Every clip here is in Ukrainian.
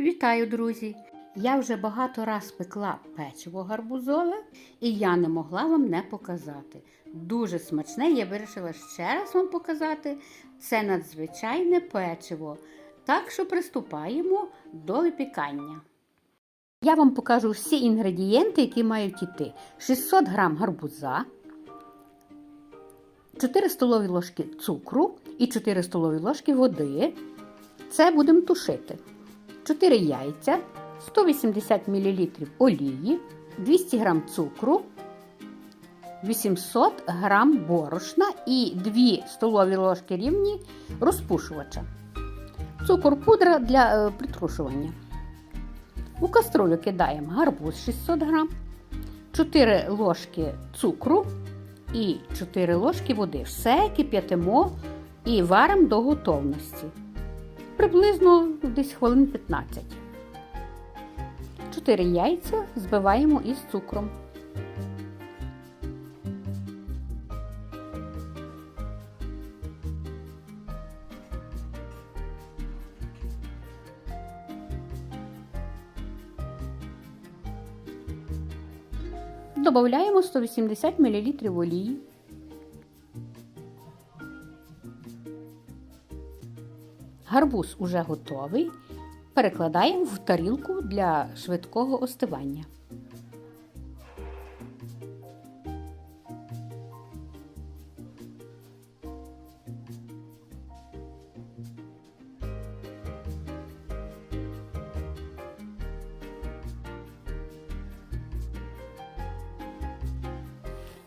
Вітаю, друзі! Я вже багато раз пекла печиво гарбузове, і я не могла вам не показати. Дуже смачне, я вирішила ще раз вам показати. Це надзвичайне печиво. Так що приступаємо до випікання. Я вам покажу всі інгредієнти, які мають йти: 600 г гарбуза, 4 столові ложки цукру і 4 столові ложки води. Це будемо тушити. 4 яйця, 180 мл олії, 200 г цукру, 800 г борошна і 2 столові ложки рівні розпушувача. Цукор пудра для е, притрушування. У каструлю кидаємо гарбуз 600 г, 4 ложки цукру і 4 ложки води. Все кип'ятимо і варимо до готовності. Приблизно десь хвилин 15. 4 яйця збиваємо із цукром. Добавляємо 180 мл олії. Гарбуз уже готовий. Перекладаємо в тарілку для швидкого остивання.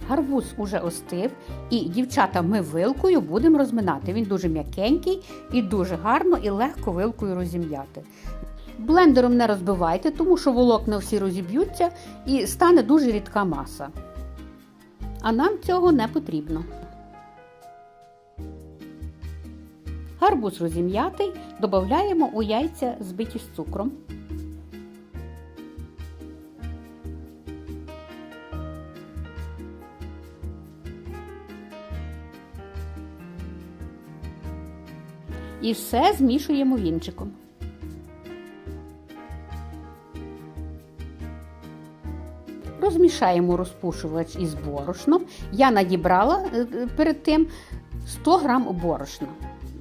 Гарбуз уже остив, і дівчата ми вилкою будемо розминати. Він дуже м'якенький і дуже гарно і легко вилкою розім'яти. Блендером не розбивайте, тому що волокна всі розіб'ються і стане дуже рідка маса. А нам цього не потрібно. Гарбуз розім'ятий, додаємо у яйця збиті з цукром. І все змішуємо вінчиком. Розмішаємо розпушувач із борошном. Я надібрала е, е, перед тим 100 г борошна.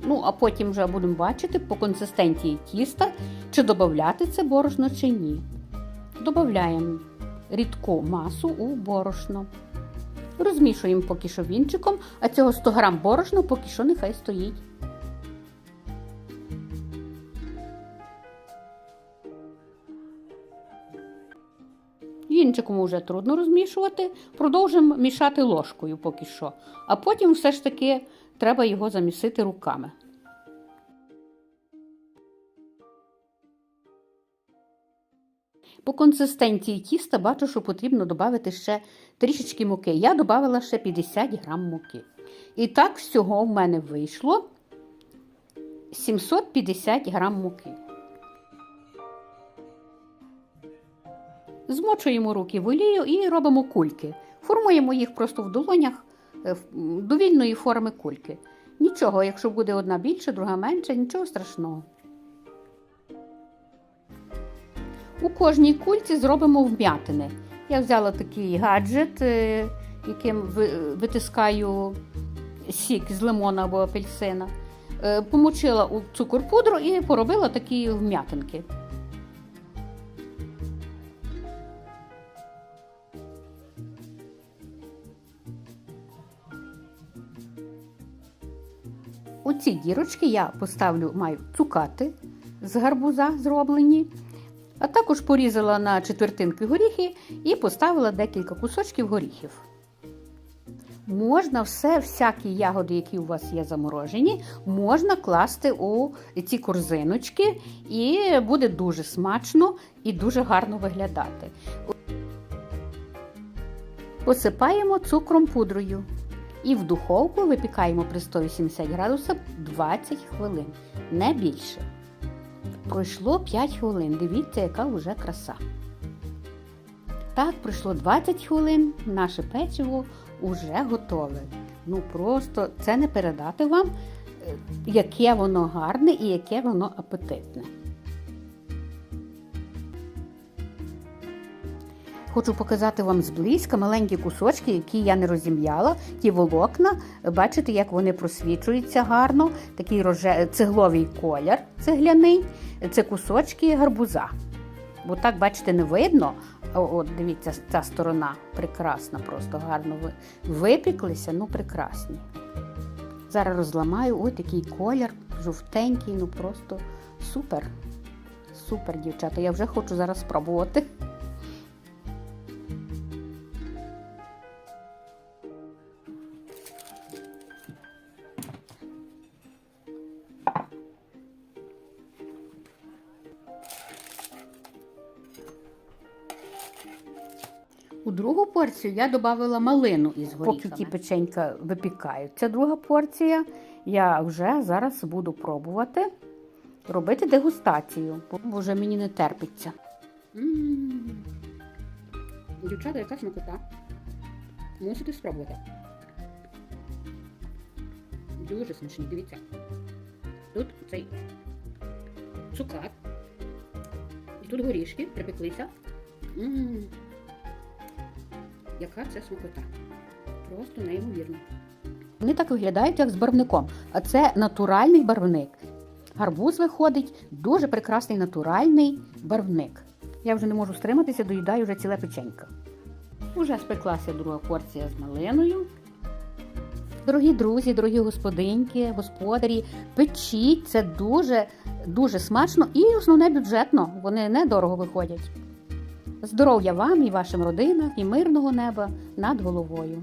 Ну, а потім вже будемо бачити по консистенції тіста, чи додати це борошно, чи ні. Додаємо рідку масу у борошно. Розмішуємо поки що вінчиком, а цього 100 г борошна поки що нехай стоїть. Вінчиком вже трудно розмішувати, продовжимо мішати ложкою поки що, а потім все ж таки треба його замісити руками. По консистенції тіста бачу, що потрібно додати ще трішечки муки. Я додала ще 50 грам муки. І так всього в мене вийшло 750 грам муки. Змочуємо руки в олію і робимо кульки. Формуємо їх просто в долонях е, довільної форми кульки. Нічого, якщо буде одна більше, друга менше, нічого страшного. У кожній кульці зробимо вм'ятини. Я взяла такий гаджет, е, яким витискаю сік з лимона або апельсина. Е, помочила у цукор пудру і поробила такі вм'ятинки. У ці дірочки я поставлю маю цукати з гарбуза зроблені, а також порізала на четвертинки горіхи і поставила декілька кусочків горіхів. Можна все, всякі ягоди, які у вас є заморожені, можна класти у ці корзиночки, і буде дуже смачно і дуже гарно виглядати. Посипаємо цукром пудрою. І в духовку випікаємо при 180 градусах 20 хвилин, не більше. Пройшло 5 хвилин. Дивіться, яка вже краса. Так, пройшло 20 хвилин, наше печиво вже готове. Ну просто це не передати вам, яке воно гарне і яке воно апетитне. Хочу показати вам зблизька маленькі кусочки, які я не розім'яла. Ті волокна, бачите, як вони просвічуються гарно. Такий роже... цегловий колір цегляний. Це кусочки гарбуза. Бо так, бачите, не видно. От, дивіться, ця сторона прекрасна, просто гарно випіклися, ну прекрасні. Зараз розламаю ось такий колір, жовтенький, ну просто супер. Супер, дівчата. Я вже хочу зараз спробувати. У другу порцію я додавала малину із горіхами. Поки ті печенька випікаються, друга порція, я вже зараз буду пробувати робити дегустацію, бо вже мені не терпиться. М. Дівчата, яка смакота. Мусите спробувати. Дуже смачні, дивіться. Тут цей цукат. І тут горішки припеклися. М. Яка це смакота? Просто неймовірно. Вони так виглядають, як з барвником, а це натуральний барвник. Гарбуз виходить дуже прекрасний натуральний барвник. Я вже не можу стриматися, доїдаю вже ціле печенька. Уже спеклася друга порція з малиною. Дорогі друзі, дорогі господинки, господарі, печіть, це дуже, дуже смачно і основне бюджетно. Вони недорого виходять. Здоров'я вам і вашим родинам, і мирного неба над головою.